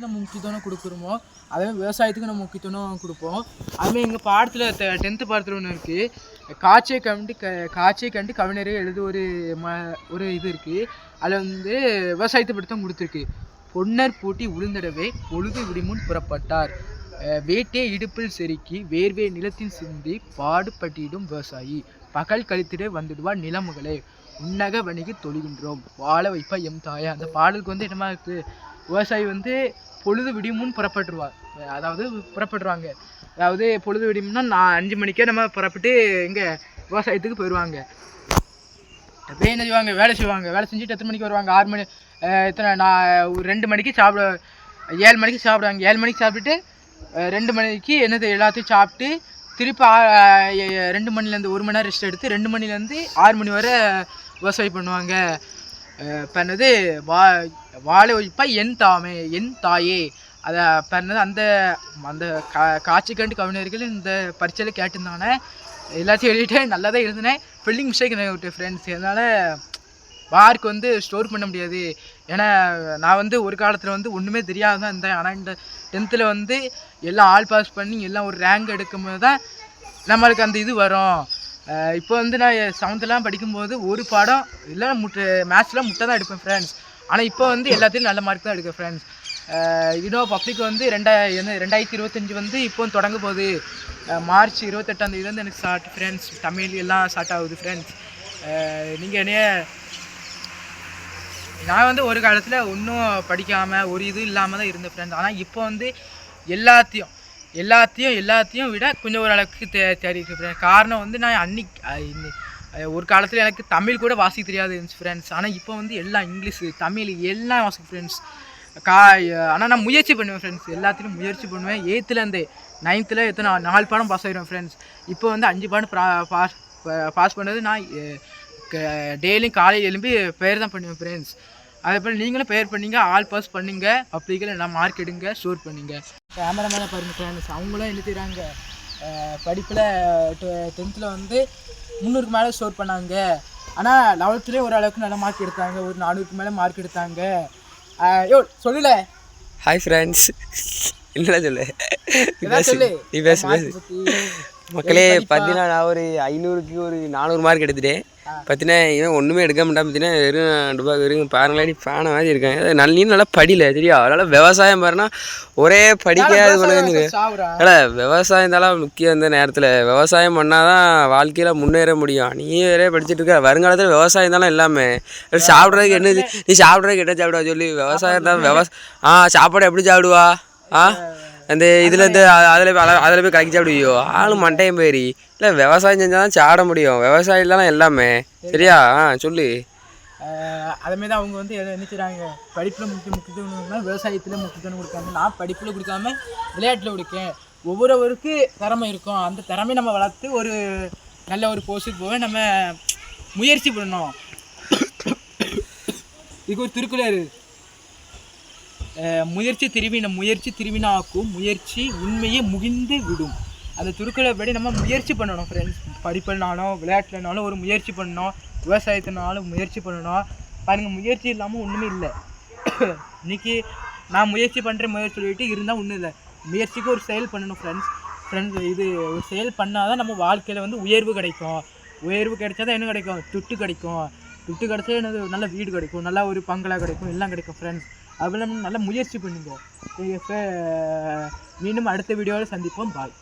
நம்ம முக்கியத்துவம் கொடுக்குறோமோ? அதே விவசாயத்துக்கு நம்ம முக்கியத்துவம் கொடுப்போம். அதுமாதிரி எங்கள் பாடத்தில் டென்த்து பாடத்தில் ஒன்று இருக்குது காட்சியை கண்டு க காட்சியை கண்டு கவிஞரே எழுத ஒரு ம ஒரு இது இருக்குது அதில் வந்து விவசாயத்தை பற்றி தான் கொடுத்துருக்கு. பொன்னர் பூட்டி உளுந்தடவே பொழுது விடிமுன் புறப்பட்டார். வேட்டே இடுப்பில் செருக்கி வேர்வே நிலத்தின் சிந்தி பாடுபட்டிடும் விவசாயி. பகல் கழித்திட வந்துடுவார் நிலமுகளே. உன்னக வணிக தொழுகின்றோம். வாழ வைப்பா எம் தாயா. அந்த பாடலுக்கு வந்து என்னமா இருக்குது விவசாயி வந்து பொழுது விடியும் புறப்பட்டுருவார் அதாவது புறப்பட்டுருவாங்க. அதாவது பொழுது விடியும்னா நான் அஞ்சு மணிக்கே நம்ம புறப்பட்டு இங்கே விவசாயத்துக்கு போயிடுவாங்க அப்படியே என்ன செய்வாங்க? வேலை செய்வாங்க. வேலை செஞ்சுட்டு எத்தனை மணிக்கு வருவாங்க? ஆறு மணி எத்தனை நான் ரெண்டு மணிக்கு சாப்பிட ஏழு மணிக்கு சாப்பிடுவாங்க. ஏழு மணிக்கு சாப்பிட்டுட்டு ரெண்டு மணிக்கு என்னது எல்லாத்தையும் சாப்பிட்டு திருப்பி ரெண்டு மணிலேருந்து ஒரு மணி நேரம் ரெஸ்ட் எடுத்து ரெண்டு மணிலேருந்து ஆறு மணி வரை விவசாயம் பண்ணுவாங்க. அஹ் என்னது வா வாழை வைப்பா என் தாமே என் தாயே. அதை இப்போ என்னது அந்த அந்த கா காட்சி கண்டு கவிஞர்கள் இந்த பரீட்சையில் கேட்டிருந்தானே எல்லாத்தையும் எழுதிட்டேன் நல்லா தான் எழுதினேன் ஃபில்லிங் மிஸ்டேக் விட்டு ஃப்ரெண்ட்ஸ் அதனால் மார்க் வந்து ஸ்டோர் பண்ண முடியாது. ஏன்னா நான் வந்து ஒரு காலத்தில் வந்து ஒன்றுமே தெரியாத தான் இருந்தேன். ஆனால் இந்த டென்த்தில் வந்து எல்லாம் ஆல் பாஸ் பண்ணி எல்லாம் ஒரு ரேங்க் எடுக்கும்போது தான் நம்மளுக்கு அந்த இது வரும். இப்போ வந்து நான் செவன்த்லாம் படிக்கும்போது ஒரு பாடம் இல்லை முட்டை மேட்ச்லாம் முட்டை தான் எடுப்பேன் ஃப்ரெண்ட்ஸ் ஆனால் இப்போ வந்து எல்லாத்திலையும் நல்ல மார்க் தான் எடுக்கேன் ஃப்ரெண்ட்ஸ் இன்னும் பப்ளிக் வந்து ரெண்டாயிரம் என்ன ரெண்டாயிரத்தி இருபத்தஞ்சி வந்து இப்போ தொடங்க போகுது. மார்ச் இருபத்தெட்டாம் வந்து எனக்கு ஸ்டார்ட் ஃப்ரெண்ட்ஸ் தமிழ் எல்லாம் ஸ்டார்ட் ஆகுது ஃப்ரெண்ட்ஸ் நீங்கள் என்னைய நான் வந்து ஒரு காலத்தில் ஒன்றும் படிக்காமல் ஒரு இது இல்லாமல் தான் இருந்தேன் ஃப்ரெண்ட்ஸ் ஆனால் இப்போ வந்து எல்லாத்தையும் எல்லாத்தையும் எல்லாத்தையும் விட கொஞ்சம் ஓரளவுக்கு தே தேடி இருக்கு ஃப்ரெண்ட்ஸ் காரணம் வந்து நான் அன்னைக்கு ஒரு காலத்தில் எனக்கு தமிழ் கூட வாசிக்க தெரியாது இருந்துச்சு ஃப்ரெண்ட்ஸ் ஆனால் இப்போ வந்து எல்லாம் இங்கிலீஷு தமிழ் எல்லாம் வாசிக்க ஃப்ரெண்ட்ஸ் கா ஆனால் நான் முயற்சி பண்ணுவேன் ஃப்ரெண்ட்ஸ் எல்லாத்திலும் முயற்சி பண்ணுவேன். எயித்துலேருந்தே நைன்த்தில் எத்தனை நாலு பாடம் பாஸ் ஆகிடுவேன் ஃப்ரெண்ட்ஸ் இப்போ வந்து அஞ்சு பாடம் பாஸ் பாஸ் பண்ணது நான் டெய்லியும் காலையில் எழும்பி பேர் தான் பண்ணுவேன் ஃப்ரெண்ட்ஸ் அதே போல் நீங்களும் பேர் பண்ணிங்க ஆல் பாஸ் பண்ணுங்க அப்படிங்கிற நான் மார்க் எடுங்க ஸ்டோர் பண்ணுங்கள் கேமராமேனை பாருங்க ஃப்ரெண்ட்ஸ் அவங்களும் எழுதுறாங்க படிப்பில் டென்த்தில் வந்து முந்நூறுக்கு மேலே ஸ்டோர் பண்ணாங்க. ஆனால் லெவல்த்துலேயும் ஓரளவுக்கு நல்ல மார்க் எடுத்தாங்க. ஒரு நானூறுக்கு மேலே மார்க் எடுத்தாங்க. யோ சொல்லல. ஹாய் ஃப்ரெண்ட்ஸ் என்ன சொல்லு. சொல்லு. நீ பேசு mark பேசு. பத்தி. மக்களே? பார்த்தீங்கன்னா நான் ஒரு ஐநூறுக்கு ஒரு நானூறு மார்க் எடுத்துட்டேன். பார்த்தீங்கன்னா இவன் ஒன்றுமே எடுக்க மாட்டான். பார்த்தீங்கன்னா வெறும் ரூபாய் வெறும் பாருங்களாடி பேனை மாதிரி இருக்கேன். அது நல்ல நீ நல்லா படியில சரியா அதனால் விவசாயம் பாருன்னா ஒரே படிக்காது. இல்லை விவசாயம் தான் முக்கியம் இந்த நேரத்தில். விவசாயம் பண்ணால் தான் வாழ்க்கையில் முன்னேற முடியும். நீ வேறே படிச்சுட்டு இருக்க. வருங்காலத்தில் விவசாயம் தானே எல்லாமே. சாப்பிட்றதுக்கு என்ன? நீ சாப்பிட்றதுக்கு என்ன சாப்பிடுவா சொல்லி? விவசாயம் தான் விவசா ஆ சாப்பாடு எப்படி சாப்பிடுவா? ஆ? அந்த இதில் இருந்து அதில் போய் அதில் போய் கலக்கி சாப்பிடுவியோ ஆளும் மண்டையும் பேரி இல்லை விவசாயம் செஞ்சால் தான் சாட முடியும். விவசாயம் தான் எல்லாமே. சரியா? ஆ சொல்லு. அஹ் அதேமாரி தான் அவங்க வந்து எதை படிப்பில் முக்கிய முக்கியத்துவம் கொடுக்காம விவசாயத்தில் முக்கியத்துவம் கொடுக்காம நான் படிப்பில் கொடுக்காம விளையாட்டில் கொடுக்கேன். ஒவ்வொருவருக்கு திறமை இருக்கும். அந்த திறமை நம்ம வளர்த்து ஒரு நல்ல ஒரு போஸ்ட்டுக்கு போக நம்ம முயற்சி பண்ணணும். இதுக்கு ஒரு திருக்குறள் முயற்சி திருவின முயற்சி திருவினாக்கும் முயற்சி உண்மையே முகிந்து விடும். அந்த திருக்குறளை படி நம்ம முயற்சி பண்ணணும் ஃப்ரெண்ட்ஸ் படிப்புலனாலும் விளையாட்டுலனாலும் ஒரு முயற்சி பண்ணணும் விவசாயத்தினாலும் முயற்சி பண்ணணும். பாருங்கள் முயற்சி இல்லாமல் ஒன்றுமே இல்லை. இன்னைக்கு நான் முயற்சி பண்ணுற முயற்சி சொல்லிட்டு இருந்தால் ஒன்றும் இல்லை. முயற்சிக்கு ஒரு செயல் பண்ணணும் ஃப்ரெண்ட்ஸ் ஃப்ரெண்ட்ஸ் இது ஒரு செயல் பண்ணால் தான் நம்ம வாழ்க்கையில் வந்து உயர்வு கிடைக்கும். உயர்வு கிடைச்சா தான் என்ன கிடைக்கும்? துட்டு கிடைக்கும். துட்டு கிடைச்சா எனக்கு நல்ல வீடு கிடைக்கும். நல்லா ஒரு பங்களா கிடைக்கும். எல்லாம் கிடைக்கும் ஃப்ரெண்ட்ஸ் அதுவும் நல்லா முயற்சி பண்ணுங்க மீண்டும் அடுத்த வீடியோவில் சந்திப்போம். பாய்